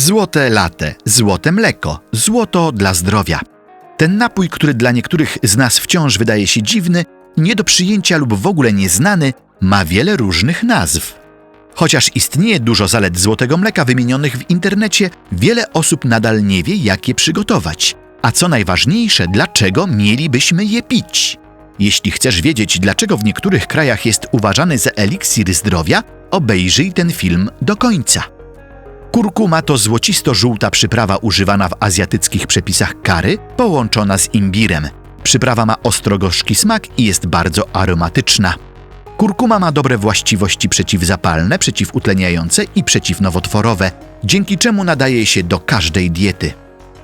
Złote late, złote mleko, złoto dla zdrowia. Ten napój, który dla niektórych z nas wciąż wydaje się dziwny, nie do przyjęcia lub w ogóle nieznany, ma wiele różnych nazw. Chociaż istnieje dużo zalet złotego mleka wymienionych w internecie, wiele osób nadal nie wie, jak je przygotować. A co najważniejsze, dlaczego mielibyśmy je pić? Jeśli chcesz wiedzieć, dlaczego w niektórych krajach jest uważany za eliksir zdrowia, obejrzyj ten film do końca. Kurkuma to złocisto-żółta przyprawa używana w azjatyckich przepisach kary, połączona z imbirem. Przyprawa ma ostro-gorzki smak i jest bardzo aromatyczna. Kurkuma ma dobre właściwości przeciwzapalne, przeciwutleniające i przeciwnowotworowe, dzięki czemu nadaje się do każdej diety.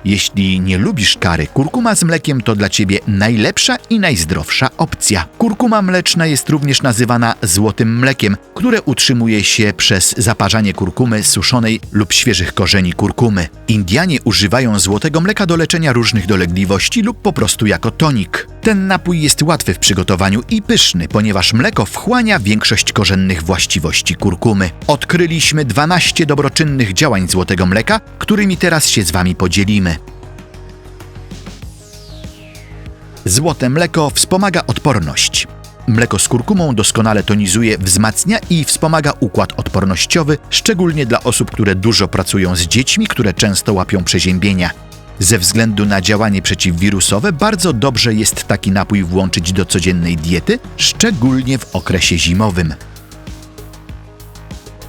Jeśli nie lubisz kary, kurkuma z mlekiem to dla ciebie najlepsza i najzdrowsza opcja. Kurkuma mleczna jest również nazywana złotym mlekiem, które utrzymuje się przez zaparzanie kurkumy suszonej lub świeżych korzeni kurkumy. Indianie używają złotego mleka do leczenia różnych dolegliwości lub po prostu jako tonik. Ten napój jest łatwy w przygotowaniu i pyszny, ponieważ mleko wchłania większość korzennych właściwości kurkumy. Odkryliśmy 12 dobroczynnych działań złotego mleka, którymi teraz się z Wami podzielimy. Złote mleko wspomaga odporność. Mleko z kurkumą doskonale tonizuje, wzmacnia i wspomaga układ odpornościowy, szczególnie dla osób, które dużo pracują z dziećmi, które często łapią przeziębienia. Ze względu na działanie przeciwwirusowe bardzo dobrze jest taki napój włączyć do codziennej diety, szczególnie w okresie zimowym.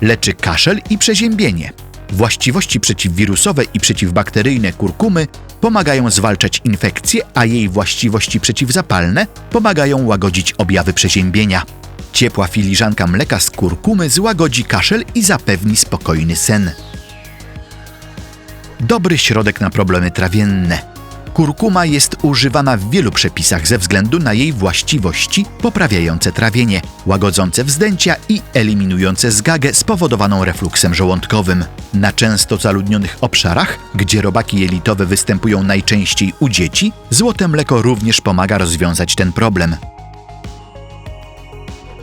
Leczy kaszel i przeziębienie. Właściwości przeciwwirusowe i przeciwbakteryjne kurkumy pomagają zwalczać infekcje, a jej właściwości przeciwzapalne pomagają łagodzić objawy przeziębienia. Ciepła filiżanka mleka z kurkumy złagodzi kaszel i zapewni spokojny sen. Dobry środek na problemy trawienne. Kurkuma jest używana w wielu przepisach ze względu na jej właściwości poprawiające trawienie, łagodzące wzdęcia i eliminujące zgagę spowodowaną refluksem żołądkowym. Na często zaludnionych obszarach, gdzie robaki jelitowe występują najczęściej u dzieci, złote mleko również pomaga rozwiązać ten problem.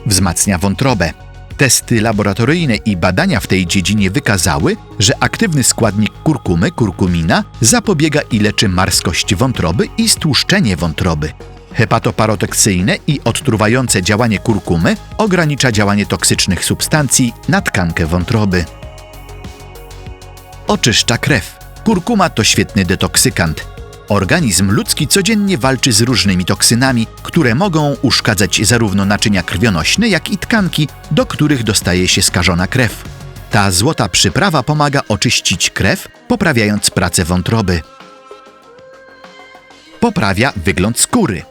Wzmacnia wątrobę. Testy laboratoryjne i badania w tej dziedzinie wykazały, że aktywny składnik kurkumy, kurkumina, zapobiega i leczy marskość wątroby i stłuszczenie wątroby. Hepatoparotoksyjne i odtruwające działanie kurkumy ogranicza działanie toksycznych substancji na tkankę wątroby. Oczyszcza krew. Kurkuma to świetny detoksykant. Organizm ludzki codziennie walczy z różnymi toksynami, które mogą uszkadzać zarówno naczynia krwionośne, jak i tkanki, do których dostaje się skażona krew. Ta złota przyprawa pomaga oczyścić krew, poprawiając pracę wątroby. Poprawia wygląd skóry.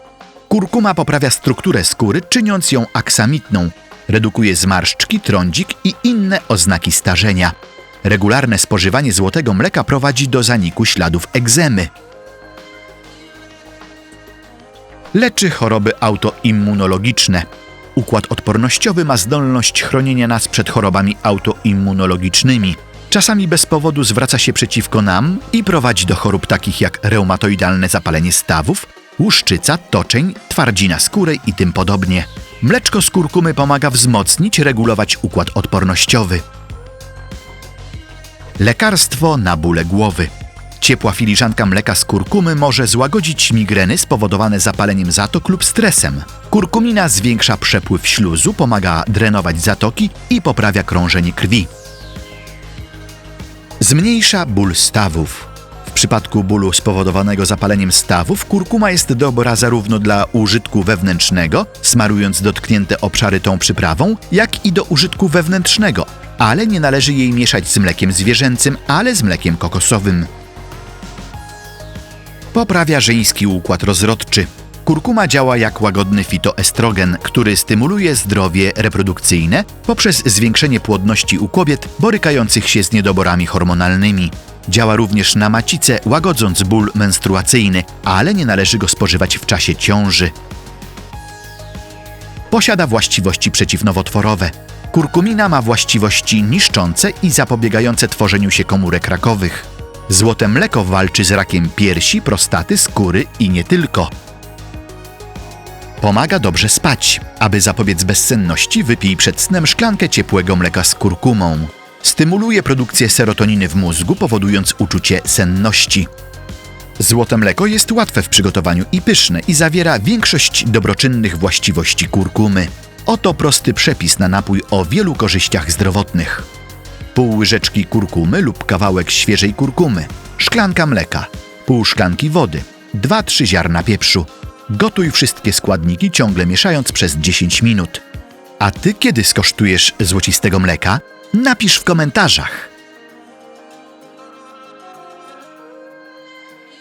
Kurkuma poprawia strukturę skóry, czyniąc ją aksamitną. Redukuje zmarszczki, trądzik i inne oznaki starzenia. Regularne spożywanie złotego mleka prowadzi do zaniku śladów egzemy. Leczy choroby autoimmunologiczne. Układ odpornościowy ma zdolność chronienia nas przed chorobami autoimmunologicznymi. Czasami bez powodu zwraca się przeciwko nam i prowadzi do chorób takich jak reumatoidalne zapalenie stawów, łuszczyca, toczeń, twardzina skóry i tym podobnie. Mleczko z kurkumy pomaga wzmocnić, regulować układ odpornościowy. Lekarstwo na bóle głowy. Ciepła filiżanka mleka z kurkumy może złagodzić migreny spowodowane zapaleniem zatok lub stresem. Kurkumina zwiększa przepływ śluzu, pomaga drenować zatoki i poprawia krążenie krwi. Zmniejsza ból stawów. W przypadku bólu spowodowanego zapaleniem stawów kurkuma jest dobra zarówno dla użytku wewnętrznego, smarując dotknięte obszary tą przyprawą, jak i do użytku wewnętrznego, ale nie należy jej mieszać z mlekiem zwierzęcym, ale z mlekiem kokosowym. Poprawia żeński układ rozrodczy. Kurkuma działa jak łagodny fitoestrogen, który stymuluje zdrowie reprodukcyjne poprzez zwiększenie płodności u kobiet borykających się z niedoborami hormonalnymi. Działa również na macicę, łagodząc ból menstruacyjny, ale nie należy go spożywać w czasie ciąży. Posiada właściwości przeciwnowotworowe. Kurkumina ma właściwości niszczące i zapobiegające tworzeniu się komórek rakowych. Złote mleko walczy z rakiem piersi, prostaty, skóry i nie tylko. Pomaga dobrze spać. Aby zapobiec bezsenności, wypij przed snem szklankę ciepłego mleka z kurkumą. Stymuluje produkcję serotoniny w mózgu, powodując uczucie senności. Złote mleko jest łatwe w przygotowaniu i pyszne i zawiera większość dobroczynnych właściwości kurkumy. Oto prosty przepis na napój o wielu korzyściach zdrowotnych. Pół łyżeczki kurkumy lub kawałek świeżej kurkumy, szklanka mleka, pół szklanki wody, 2-3 ziarna pieprzu. Gotuj wszystkie składniki ciągle mieszając przez 10 minut. A ty kiedy skosztujesz złocistego mleka? Napisz w komentarzach.